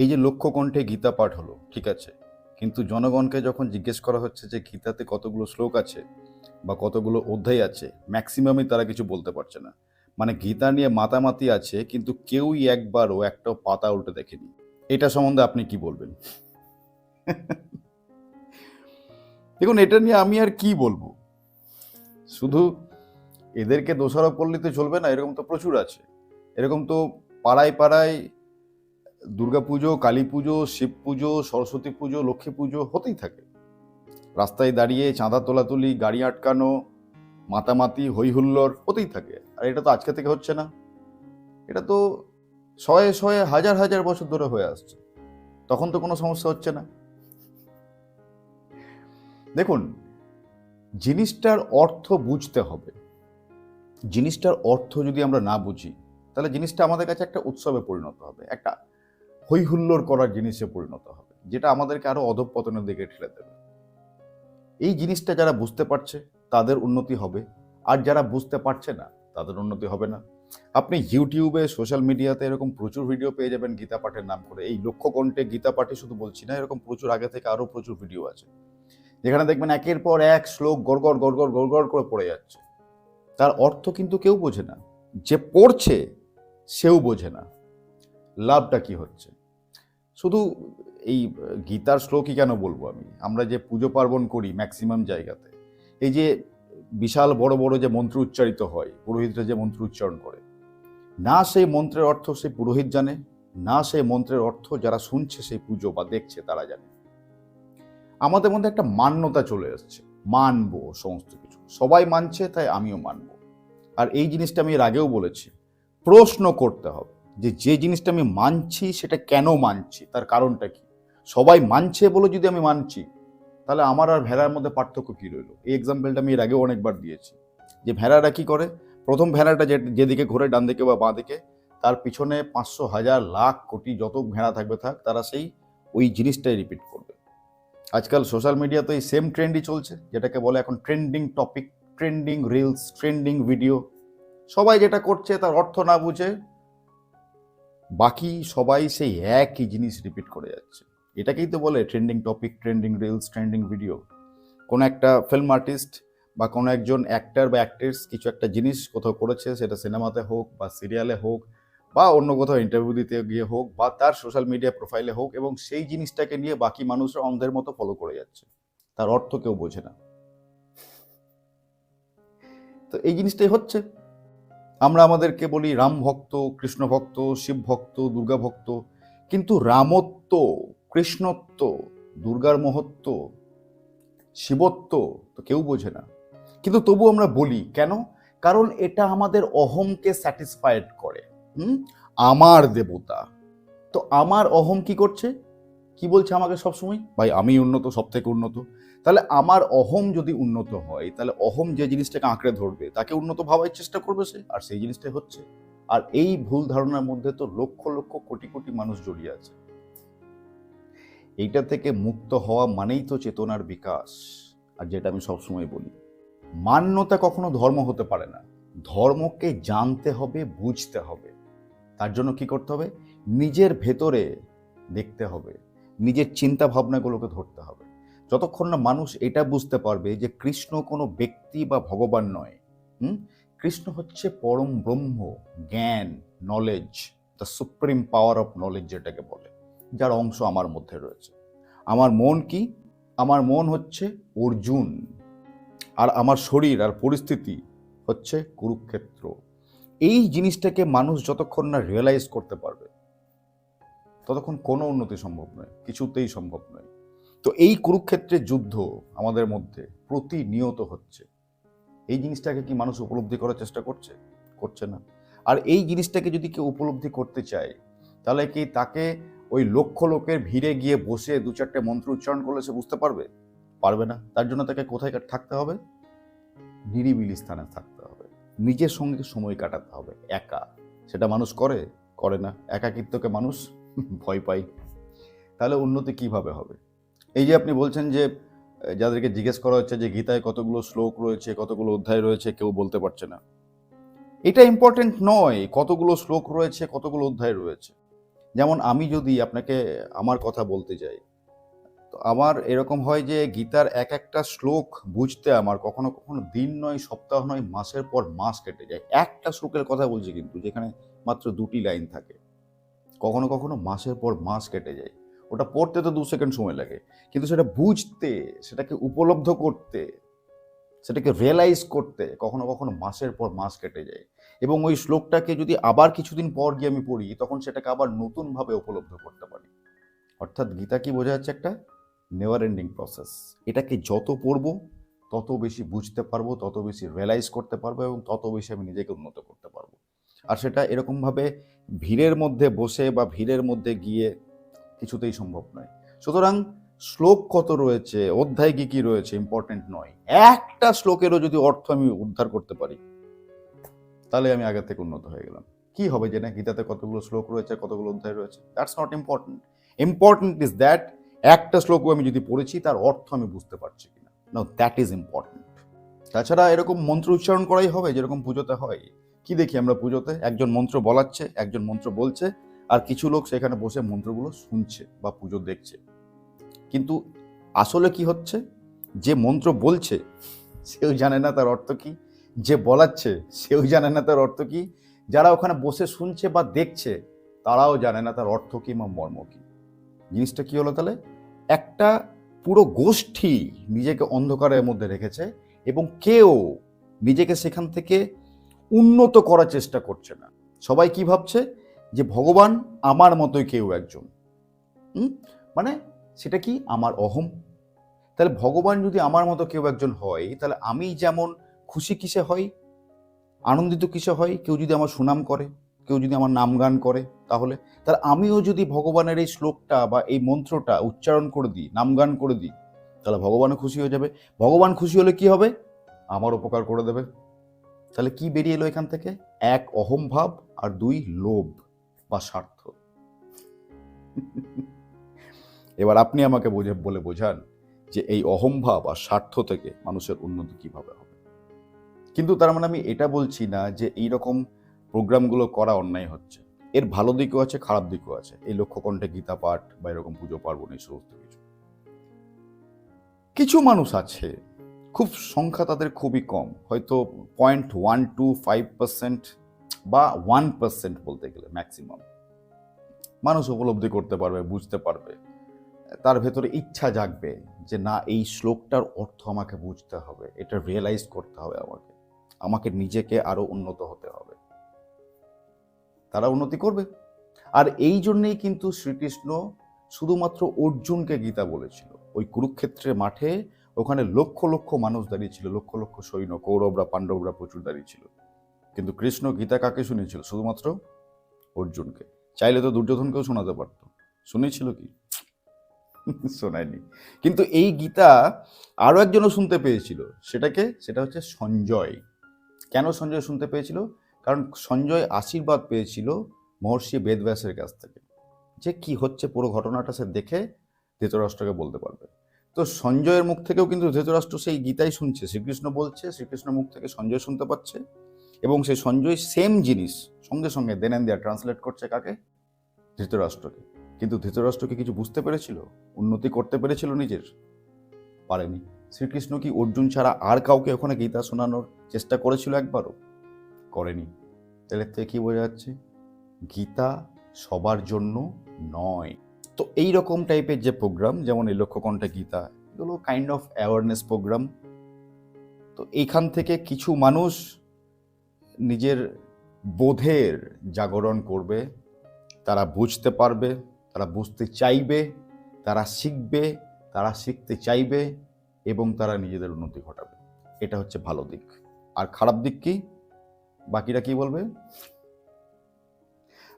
এই যে লক্ষ্য কণ্ঠে গীতা পাঠ হলো, ঠিক আছে? কিন্তু জনগণকে যখন জিজ্ঞেস করা হচ্ছে যে গীতাতে কতগুলো শ্লোক আছে বা কতগুলো অধ্যায় আছে, ম্যাক্সিমামই তারা কিছু বলতে পারছে না। মানে গীতা নিয়ে মাতামাতি আছে, কিন্তু কেউই একবারও একটা পাতা উল্টে দেখেনি। এটা সম্বন্ধে আপনি কি বলবেন? দেখুন, এটা নিয়ে আমি আর কি বলব? শুধু এদেরকে দোষারোপ করলে তো চলবে না, এরকম তো প্রচুর আছে। এরকম তো পাড়ায় পাড়ায় দুর্গাপুজো কালী পুজো, শিব পুজো, সরস্বতী পুজো, লক্ষ্মী পুজো হতেই থাকে। রাস্তায় দাঁড়িয়ে চাঁদা তোলাতুলি, গাড়ি আটকানো, মাতামাতি হই হুল্লোড় হতেই থাকে। আর এটা তো আজকে থেকে হচ্ছে না। এটা তো শয়ে শয়ে হাজার হাজার বছর ধরে হয়ে আসছে। তখন তো কোনো সমস্যা হচ্ছে না। দেখুন, জিনিসটার অর্থ বুঝতে হবে। জিনিসটার অর্থ যদি আমরা না বুঝি, তাহলে জিনিসটা আমাদের কাছে একটা উৎসবে পরিণত হবে। একটা হই হুল্লোড় করার জিনিসে পরিণত হবে, যেটা আমাদেরকে আরও অধঃপতনের দিকে ঠেলে দেবে। এই জিনিসটা যারা বুঝতে পারছে, তাদের উন্নতি হবে। আর যারা বুঝতে পারছে না, তাদের উন্নতি হবে না। আপনি ইউটিউবে, সোশ্যাল মিডিয়াতে এরকম প্রচুর ভিডিও পেয়ে যাবেন গীতা পাঠের নাম করে। এই লক্ষ্য কণ্ঠে গীতা পাঠে শুধু বলছি না, এরকম প্রচুর আগে থেকে আরও প্রচুর ভিডিও আছে। যেখানে দেখবেন একের পর এক শ্লোক গড়গড় গড়গড় গড়গড় করে পড়ে যাচ্ছে। তার অর্থ কিন্তু কেউ বোঝে না। যে পড়ছে, সেও বোঝে না। লাভটা কি হচ্ছে? শুধু এই গীতার শ্লোকই কেন বলব আমি? আমরা যে পুজো পার্বণ করি ম্যাক্সিমাম জায়গাতে, এই যে বিশাল বড় বড় যে মন্ত্র উচ্চারিত হয়, পুরোহিতরা যে মন্ত্র উচ্চারণ করে, না সেই মন্ত্রের অর্থ সেই পুরোহিত জানে, না সেই মন্ত্রের অর্থ যারা শুনছে সেই পুজো বা দেখছে তারা জানে। আমাদের মধ্যে একটা মান্যতা চলে আসছে, মানবো সমস্ত কিছু। সবাই মানছে, তাই আমিও মানব। আর এই জিনিসটা আমি এর আগেও বলেছি, প্রশ্ন করতে হবে। যে যে জিনিসটা আমি মানছি সেটা কেন মানছি? তার কারণটা কি? সবাই মানছে বলে যদি আমি মানছি, তাহলে আমার আর ভেড়ার মধ্যে পার্থক্য কি রইল? এই এক্সাম্পলটা আমি এর আগেও অনেকবার দিয়েছি। যে ভেড়াটা কি করে? প্রথম ভেড়াটা যেদিকে ঘোরে, ডান দিকে বা বাঁ দিকে, তার পিছনে পাঁচশো হাজার, লাখ কোটি যত ভেড়া থাকবে থাক, তারা সেই ওই জিনিসটাই রিপিট করবে। আজকাল সোশ্যাল মিডিয়াতে এই সেম ট্রেন্ডই চলছে, যেটাকে বলে এখন trending topic trending reels trending video সবাই যেটা করছে, তার অর্থ না বুঝে বাকি সবাই সেই একই জিনিস রিপিট করে যাচ্ছে। এটাকেই তো বলে trending topic trending reels trending video কোনো একটা ফিল্ম আর্টিস্ট বা কোনো একজন অ্যাক্টার বা অ্যাক্ট্রেস কিছু একটা জিনিস কোথাও করেছে, সেটা সিনেমাতে হোক বা সিরিয়ালে হোক বা অন্য কোথাও ইন্টারভিউ দিতে গিয়ে হোক বা তার সোশ্যাল মিডিয়া প্রোফাইলে হোক এবং সেই জিনিসটাকে নিয়ে বাকি মানুষরা অন্ধের মতো ফলো করে যাচ্ছে। তার অর্থ কেউ বোঝে না। তো এই জিনিসটাই হচ্ছে। আমরা আমাদেরকে বলি রাম ভক্ত, কৃষ্ণ ভক্ত, শিব ভক্ত, দুর্গা ভক্ত। কিন্তু রামত্ব, কৃষ্ণত্ব, দুর্গার মহত্ব, শিবত্ব তো কেউ বোঝে না। কিন্তু তবু আমরা বলি, কেন? কারণ এটা আমাদের অহমকে স্যাটিসফাইড করে। হুম? আমার দেবতা। তো আমার অহম কি করছে? কি বলছে আমাকে সবসময়? ভাই আমি উন্নত সব থেকে উন্নত। তাহলে আমার অহম যদি উন্নত হয়, তাহলে অহম যে জিনিসটাকে আঁকড়ে ধরবে, তাকে উন্নত ভাবার চেষ্টা করবে সে, আর সেই জিনিসটাই হচ্ছে। আর এই ভুল ধারণার মধ্যে তো লক্ষ লক্ষ কোটি কোটি মানুষ জড়িয়ে আছে। এইটা থেকে মুক্ত হওয়া মানেই তো চেতনার বিকাশ, আর যেটা আমি সবসময় বলি। মান্যতা কখনো ধর্ম হতে পারে না। ধর্মকে জানতে হবে, বুঝতে হবে। তার জন্য কি করতে হবে? নিজের ভেতরে দেখতে হবে। নিজের চিন্তা ভাবনাগুলোকে ধরতে হবে। যতক্ষণ না মানুষ এটা বুঝতে পারবে যে কৃষ্ণ কোনো ব্যক্তি বা ভগবান নয়, হুম? কৃষ্ণ হচ্ছে পরম ব্রহ্ম, জ্ঞান knowledge the supreme power of knowledge যেটাকে বলে, যার অংশ আমার মধ্যে রয়েছে। আমার মন কি? আমার মন হচ্ছে অর্জুন, আর আমার শরীর আর পরিস্থিতি হচ্ছে কুরুক্ষেত্র। এই জিনিসটাকে মানুষ যতক্ষণ না রিয়েলাইজ করতে পারবে, ততক্ষণ কোনো উন্নতি সম্ভব নয়, কিছুতেই সম্ভব নয়। তো এই কুরুক্ষেত্রের যুদ্ধ আমাদের মধ্যে প্রতিনিয়ত হচ্ছে। এই জিনিসটাকে কি মানুষ উপলব্ধি করার চেষ্টা করছে? করছে না। আর এই জিনিসটাকে যদি কেউ উপলব্ধি করতে চায়, তাহলে কি তাকে ওই লক্ষ লোকের ভিড়ে গিয়ে বসে দু চারটে মন্ত্র উচ্চারণ করলে সে বুঝতে পারবে? পারবে না। তার জন্য তাকে কোথায় থাকতে হবে? নিরিবিলি স্থানে থাকতে হবে। নিজের সঙ্গে সময় কাটাতে হবে, একা। সেটা মানুষ করে? করে না। একাকিত্বকে মানুষ ভয় পায়। তাহলে উন্নতি কীভাবে হবে? এই যে আপনি বলছেন যে যাদেরকে জিজ্ঞেস করা হচ্ছে যে গীতায় কতগুলো শ্লোক রয়েছে, কতগুলো অধ্যায় রয়েছে, কেউ বলতে পারছে না। এটা ইম্পর্টেন্ট নয় কতগুলো শ্লোক রয়েছে, কতগুলো অধ্যায় রয়েছে। যেমন আমি যদি আপনাকে আমার কথা বলতে যাই, তো আমার এরকম হয় যে গীতার এক একটা শ্লোক বুঝতে আমার কখনো কখনো দিন নয়, সপ্তাহ নয়, মাসের পর মাস কেটে যায়। একটা শ্লোকের কথা বলছি কিন্তু, যেখানে মাত্র দুটি লাইন থাকে। কখনো কখনো মাসের পর মাস কেটে যায়। ওটা পড়তে তো দু সেকেন্ড সময় লাগে। কিন্তু সেটা বুঝতে, সেটাকে উপলব্ধ করতে, সেটাকে রিয়েলাইজ করতে কখনো কখনো মাসের পর মাস কেটে যায়। এবং ওই শ্লোকটাকে যদি আবার কিছুদিন পর গিয়ে আমি পড়ি, তখন সেটাকে আবার নতুনভাবে উপলব্ধ করতে পারি। অর্থাৎ গীতা কি বোঝা যাচ্ছে একটা নেভার এন্ডিং প্রসেস এটাকে যত পড়ব, তত বেশি বুঝতে পারব, তত বেশি রিয়েলাইজ করতে পারব এবং তত বেশি আমি নিজেকে উন্নত করতে পারব। আর সেটা এরকমভাবে ভিড়ের মধ্যে বসে বা ভিড়ের মধ্যে গিয়ে কিছুতেই সম্ভব নয়। সুতরাং শ্লোক কত রয়েছে, অধ্যায় কি কি রয়েছে ইম্পর্টেন্ট নয়। একটা শ্লোকেরও যদি অর্থ আমি উদ্ধার করতে পারি, তাহলে আমি আগের থেকে উন্নত হয়ে গেলাম। কি হবে যে না গীতাতে কতগুলো শ্লোক রয়েছে, কতগুলো অধ্যায় রয়েছে? That's not important important is that একটা শ্লোকও আমি যদি পড়েছি, তার অর্থ আমি বুঝতে পারছি কিনা। নো দ্যাট ইজ ইম্পর্টেন্ট তাছাড়া এরকম মন্ত্র উচ্চারণ করাই হবে, যেরকম পুজোতে হয়। কি দেখি আমরা পুজোতে? একজন মন্ত্র বলাচ্ছে, একজন মন্ত্র বলছে আর কিছু লোক সেখানে বসে মন্ত্রগুলো শুনছে বা পুজো দেখছে। কিন্তু আসলে কি হচ্ছে? যে মন্ত্র বলছে, সেও জানে না তার অর্থ কি। যে বলাচ্ছে, সেও জানে না তার অর্থ কি। যারা ওখানে বসে শুনছে বা দেখছে, তারাও জানে না তার অর্থ কি বা মর্ম কি। জিনিসটা কি হলো তাহলে? একটা পুরো গোষ্ঠী নিজেকে অন্ধকারের মধ্যে রেখেছে এবং কেউ নিজেকে সেখান থেকে উন্নত করার চেষ্টা করছে না। সবাই কি ভাবছে? যে ভগবান আমার মতোই কেউ একজন। মানে সেটা কি? আমার অহম। তাহলে ভগবান যদি আমার মতো কেউ একজন হয়, তাহলে আমি যেমন খুশি কিসে হই? আনন্দিত কিসে হয় কেউ যদি আমার সুনাম করে, কেউ যদি আমার নাম গান করে তাহলে? তাহলে আমিও যদি ভগবানের এই শ্লোকটা বা এই মন্ত্রটা উচ্চারণ করে দিই, নাম গান করে দিই, তাহলে ভগবানও খুশি হয়ে যাবে। ভগবান খুশি হলে কি হবে? আমার উপকার করে দেবে। তাহলে কি বেরিয়ে এলো এখান থেকে? এক অহম ভাব আর দুই লোভ। বা স্বার্থ। এবার আপনি আমাকে বোঝে, বলে বোঝান যে এই অহমভাব আর স্বার্থ থেকে মানুষের উন্নতি কীভাবে হবে। কিন্তু তার মানে আমি এটা বলছি না যে এই রকম প্রোগ্রামগুলো করা অন্যায় হচ্ছে। এর ভালো দিকও আছে, খারাপ দিকও আছে। এই লক্ষ্যকণ্ঠে গীতা পাঠ বা এরকম পুজো পার্বণ এই সমস্ত কিছু। কিছু মানুষ আছে, খুব সংখ্যা তাদের খুবই কম। হয়তো point one two five percent বা ওয়ান পার্সেন্ট বলতে গেলে ম্যাক্সিমাম মানুষ উপলব্ধি করতে পারবে, বুঝতে পারবে। তার ভেতরে ইচ্ছা জাগবে যে না, এই শ্লোকটার অর্থ আমাকে বুঝতে হবে, এটা রিয়েলাইজ করতে হবে আমাকে। আমাকে নিজেকে আরও উন্নত হতে হবে। তারা উন্নতি করবে। আর এই জন্যেই কিন্তু শ্রীকৃষ্ণ শুধুমাত্র অর্জুনকে গীতা বলেছিল। ওই কুরুক্ষেত্রের মাঠে ওখানে লক্ষ লক্ষ মানুষ দাঁড়িয়েছিল লক্ষ লক্ষ সৈন্য, কৌরবরা, পাণ্ডবরা প্রচুর দাঁড়িয়ে ছিল। কিন্তু কৃষ্ণ গীতা কাকে শুনিয়েছিল? শুধুমাত্র অর্জুনকে। চাইলে তো দুর্যোধনকেও শোনাতে পারতো। শুনেছিল কি? শোনায়নি। কিন্তু এই গীতা আরও একজনও শুনতে পেয়েছিল। সেটাকে, সেটা হচ্ছে সঞ্জয়। কেন সঞ্জয় শুনতে পেয়েছিল? কারণ সঞ্জয় আশীর্বাদ পেয়েছিল মহর্ষি বেদব্যাসের কাছ থেকে। যে কি হচ্ছে পুরো ঘটনাটা সে দেখে ধৃতরাষ্ট্রকে বলতে পারবে। তো সঞ্জয়ের মুখ থেকেও কিন্তু ধৃতরাষ্ট্র সেই গীতাই শুনছে। শ্রীকৃষ্ণ বলছে, শ্রীকৃষ্ণ মুখ থেকে সঞ্জয় শুনতে পাচ্ছে। এবং সেই সঞ্জয় সেম জিনিস, সঙ্গে সঙ্গে দেন দেয়া ট্রান্সলেট করছে কাকে? ধৃতরাষ্ট্রকে। কিন্তু ধৃতরাষ্ট্রকে কিছু বুঝতে পেরেছিল? উন্নতি করতে পেরেছিল নিজের? পারেনি। শ্রীকৃষ্ণ কি অর্জুন ছাড়া আর কাউকে ওখানে গীতা শোনানোর চেষ্টা করেছিল একবারও? করেনি। তাহলে থেকে কী বোঝা যাচ্ছে? গীতা সবার জন্য নয়। তো এই রকম টাইপের যে প্রোগ্রাম যেমন এই লক্ষ্যকণ্ঠে গীতা, এগুলো কাইন্ড অফ অ্যাওয়ারনেস প্রোগ্রাম তো এইখান থেকে কিছু মানুষ নিজের বোধের জাগরণ করবে তারা বুঝতে পারবে তারা বুঝতে চাইবে তারা শিখবে তারা শিখতে চাইবে এবং তারা নিজেদের উন্নতি ঘটাবে। এটা হচ্ছে ভালো দিক। আর খারাপ দিক কি? বাকিরা কি বলবে?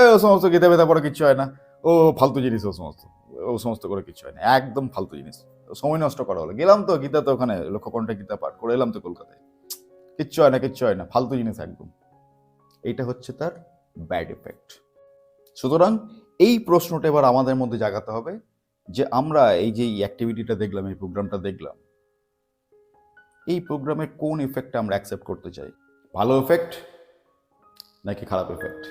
"এই, ও সমস্ত গীতা বেতা পড়ে কিচ্ছু হয় না। ও ফালতু জিনিস ও সমস্ত। ও সমস্ত করে কিচ্ছু হয় না। একদম ফালতু জিনিস। সময় নষ্ট করা হলো। গেলাম তো গীতা তো ওখানে। লক্ষ্যকণ্ঠে গীতা পাঠ করে এলাম তো কলকাতায়। কিচ্ছু হয় না, কিচ্ছু হয় না, ফালতু জিনিস একদম। এটা হচ্ছে তার ব্যাড এফেক্ট সুতরাং এই প্রশ্নটা এবার আমাদের মধ্যে জাগাতে হবে যে আমরা এই যে অ্যাক্টিভিটিটা দেখলাম, এই প্রোগ্রামটা দেখলাম, এই প্রোগ্রামের কোন এফেক্টটা আমরা অ্যাকসেপ্ট করতে চাই? ভালো এফেক্ট নাকি খারাপ এফেক্ট